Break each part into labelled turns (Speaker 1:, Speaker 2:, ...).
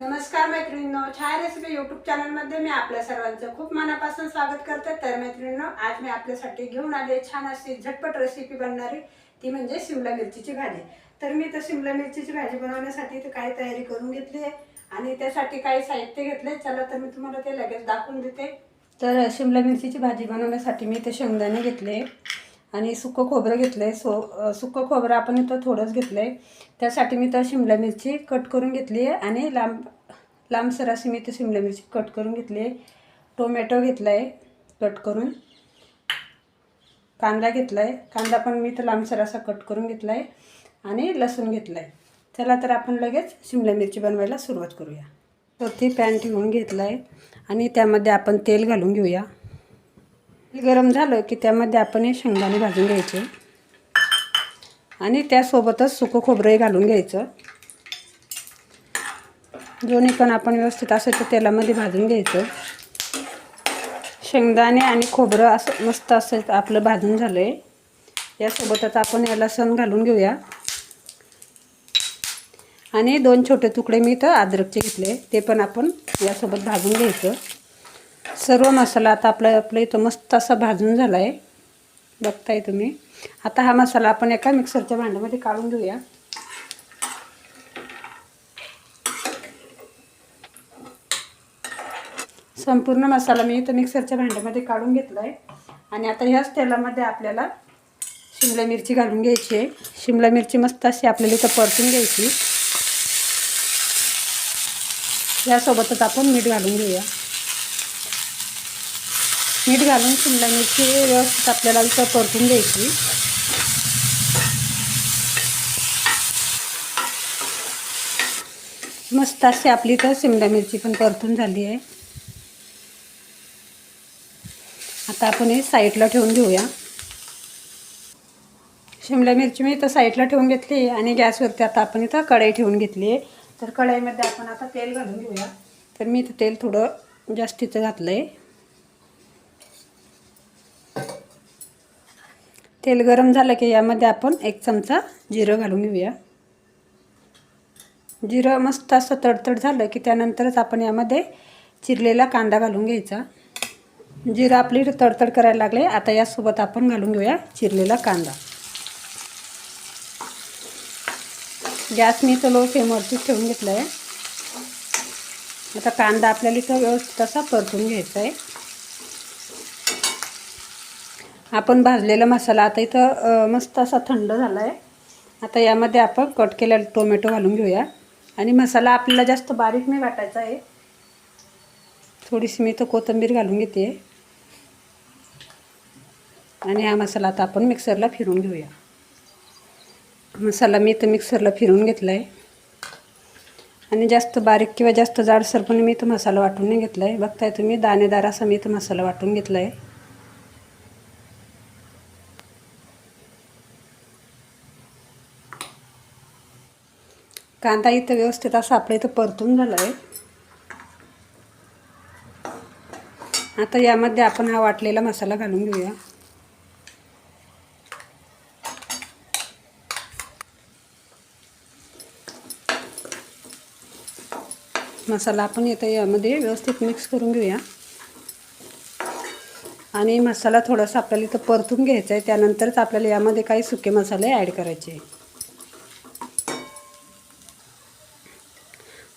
Speaker 1: नमस्कार मैत्रिणींनो छाया recipe YouTube चॅनलमध्ये मी आपल्या सर्वांचं खूप मनापासून स्वागत करते. तर मैत्रिणींनो आज मी आपल्यासाठी घेऊन आले छान अशी झटपट रेसिपी बनणारी ती म्हणजे शिमला मिरचीची भाजी. तर मी तर शिमला मिरचीची भाजी बनवण्यासाठी तर काही तयारी करून घेतली आहे आणि त्यासाठी काही साहित्य घेतले चला तर मी तुम्हाला ते लगेच दाखवून देते. तर शिमला मिरचीची भाजी बनवण्यासाठी मी ते शेंगदाणे घेतले. आणि सुकं खोबरं घेतलं आहे सो सुकं खोबरं आपण इथं थोडंच घेतलं आहे त्यासाठी मी तर शिमला मिरची कट करून घेतली आहे आणि लांब लांबसर अशी मी तर शिमला मिरची कट करून घेतली आहे. टोमॅटो घेतला आहे कट करून. कांदा घेतला आहे कांदा पण मी तर लांबसर असा कट करून घेतला आहे आणि लसूण घेतला आहे चला तर आपण लगेच शिमला मिरची बनवायला सुरुवात करूया. तर ती पॅन ठेवून घेतला आहे आणि त्यामध्ये आपण तेल घालून घेऊया. गरम झालं की त्यामध्ये आपण हे शेंगदाणे भाजून घ्यायचे. आणि त्यासोबतच सुकं खोबरंही घालून घ्यायचं. दोन्ही पण आपण व्यवस्थित असं तर तेलामध्ये भाजून घ्यायचं. शेंगदाणे आणि खोबरं असं मस्त असं आपलं भाजून झालं आहे यासोबतच आपण याला सण घालून घेऊया. आणि दोन छोटे तुकडे मी तर अद्रकचे घेतले. ते पण आपण यासोबत भाजून घ्यायचं. सर्व मसाला आता आपला आपल्या इथं मस्त असा भाजून झाला आहे बघताय तुम्ही. आता हा मसाला आपण एका मिक्सरच्या भांड्यामध्ये काढून घेऊया. संपूर्ण मसाला मी इथं मिक्सरच्या भांड्यामध्ये काढून घेतला आहे आणि आता ह्याच तेलामध्ये आपल्याला शिमला मिरची घालून घ्यायची आहे. शिमला मिरची मस्त अशी आपल्याला इथं परतून घ्यायची. यासोबतच आपण मीठ घालून घेऊया. मीठ घालून शिमला मिरची व्यवस्थित आपल्याला इथं परतून द्यायची मस्त असे आपली तर शिमला मिरची पण परतून झाली आहे. आता आपण हे साईडला ठेवून घेऊया. शिमला मिरची मी इथं साईडला ठेवून घेतली आणि गॅसवरती आता आपण इथं कढई ठेवून घेतली आहे. तर कढईमध्ये आपण आता तेल घालून घेऊया. तर मी इथं तेल थोडं जास्तीचं घातलं आहे तेल गरम झालं की यामध्ये आपण एक चमचा जिरं घालून घेऊया. जिरं मस्त असं तडतड झालं की त्यानंतरच आपण यामध्ये चिरलेला कांदा घालून घ्यायचा. जिरं आपली तडतड करायला लागले आता यासोबत आपण घालून घेऊया चिरलेला कांदा. गॅस मी तर लो फ्लेमवरती ठेवून घेतला आहे आता कांदा आपल्याला इथं व्यवस्थित असा परतून घ्यायचा आहे. आपण भाजलेला मसाला आता इथं मस्त असा थंड झाला आहे आता यामध्ये आपण कट केलेला टोमॅटो घालून घेऊया. आणि मसाला आपल्याला जास्त बारीक नाही वाटायचा आहे. थोडीशी मी इथं कोथिंबीर घालून घेते. आणि हा मसाला आता आपण मिक्सरला फिरून घेऊया. मसाला मी इथं मिक्सरला फिरून घेतला आहे आणि जास्त बारीक किंवा जास्त जाडसर पण मी इथं मसाला वाटून नाही घेतला आहे बघताय तुम्ही दाणेदार असा मी इथं मसाला वाटून घेतला आहे कांदा इथं व्यवस्थित असा आपल्या इथं परतून झाला आहे आता यामध्ये आपण हा वाटलेला मसाला घालून घेऊया. मसाला आपण येतं यामध्ये व्यवस्थित मिक्स करून घेऊया. आणि मसाला थोडासा आपल्याला इथं परतून घ्यायचा आहे त्यानंतरच आपल्याला यामध्ये काही सुके मसाले ॲड करायचे.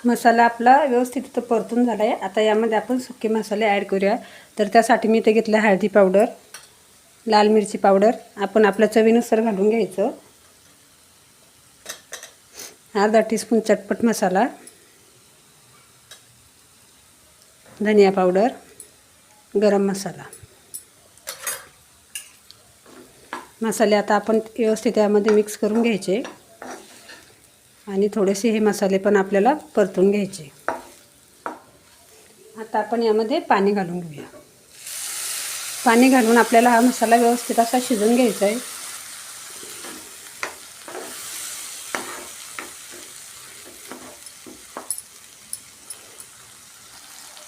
Speaker 1: मसाला आपला व्यवस्थित इथं परतून झाला आहे आता यामध्ये आपण सुके मसाले ॲड करूया. तर त्यासाठी मी इथे घेतलं हळदी पावडर लाल मिरची पावडर आपण आपल्या चवीनुसार घालून घ्यायचं. अर्धा टीस्पून चटपट मसाला. धनिया पावडर गरम मसाला. मसाले आता आपण व्यवस्थित यामध्ये मिक्स करून घ्यायचे. आणि थोडेसे हे मसाले पण आपल्याला परतून घ्यायचे. आता आपण यामध्ये पाणी घालून घेऊया. पाणी घालून आपल्याला हा मसाला व्यवस्थित असा शिजून घ्यायचा आहे.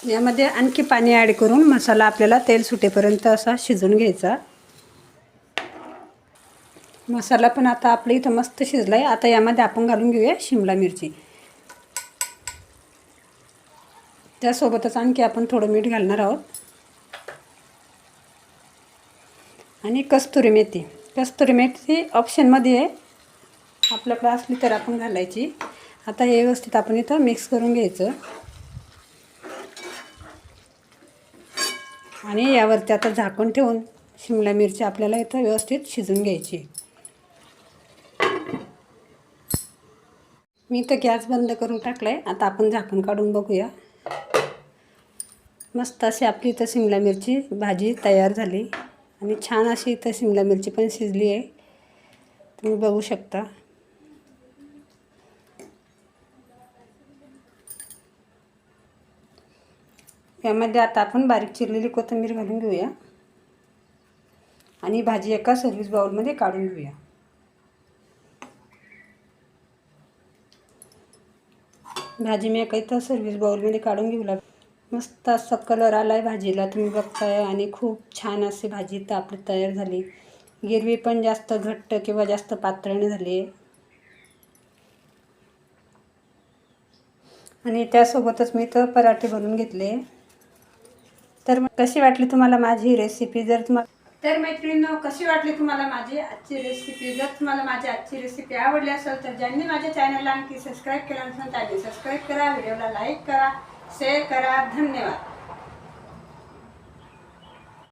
Speaker 1: यामध्ये आणखी पाणी ॲड करून मसाला आपल्याला तेल सुटेपर्यंत असा शिजून घ्यायचा. मसाला पण आता आपल्या इथं मस्त शिजला आहे आता यामध्ये आपण घालून घेऊया शिमला मिरची. त्यासोबतच आणखी आपण थोडं मीठ घालणार आहोत. आणि कस्तुरी मेथी. कस्तुरी मेथी ऑप्शनमध्ये आहे आपल्याकडे असली तर आपण घालायची. आता हे व्यवस्थित आपण इथं मिक्स करून घ्यायचं. आणि यावरती आता झाकण ठेवून शिमला मिरची आपल्याला इथं व्यवस्थित शिजून घ्यायची. मी इथं गॅस बंद करून टाकला आहे आता आपण झाकण काढून बघूया. मस्त अशी आपली इथं शिमला मिरची भाजी तयार झाली. आणि छान अशी इथं शिमला मिरची पण शिजली आहे. तुम्ही बघू शकता. यामध्ये आता आपण बारीक चिरलेली कोथिंबीर घालून घेऊया. आणि भाजी एका सर्व्हिस बाउलमध्ये काढून घेऊया. भाजी मी एका इथं सर्विस बाउलमध्ये काढून घेऊ लाग मस्त असा कलर आला आहे भाजीला. तुम्ही बघताय आणि खूप छान अशी भाजी तर आपली तयार झाली. गिरवी पण जास्त घट्ट किंवा जास्त पातळणी झाली. आहे आणि त्यासोबतच मी तर पराठे बनवून घेतले. तर मग कशी वाटली तुम्हाला माझी रेसिपी जर तुम्हाला तर मैत्रिणींनो कशी वाटली तुम्हाला माझी आजची रेसिपी जर तुम्हाला माझी आजची रेसिपी आवडली असेल तर ज्यांनी माझ्या चॅनलला आणखी सबस्क्राईब केलं नसेल त्यांनी सबस्क्राईब करा व्हिडिओला लाईक करा शेअर करा. धन्यवाद.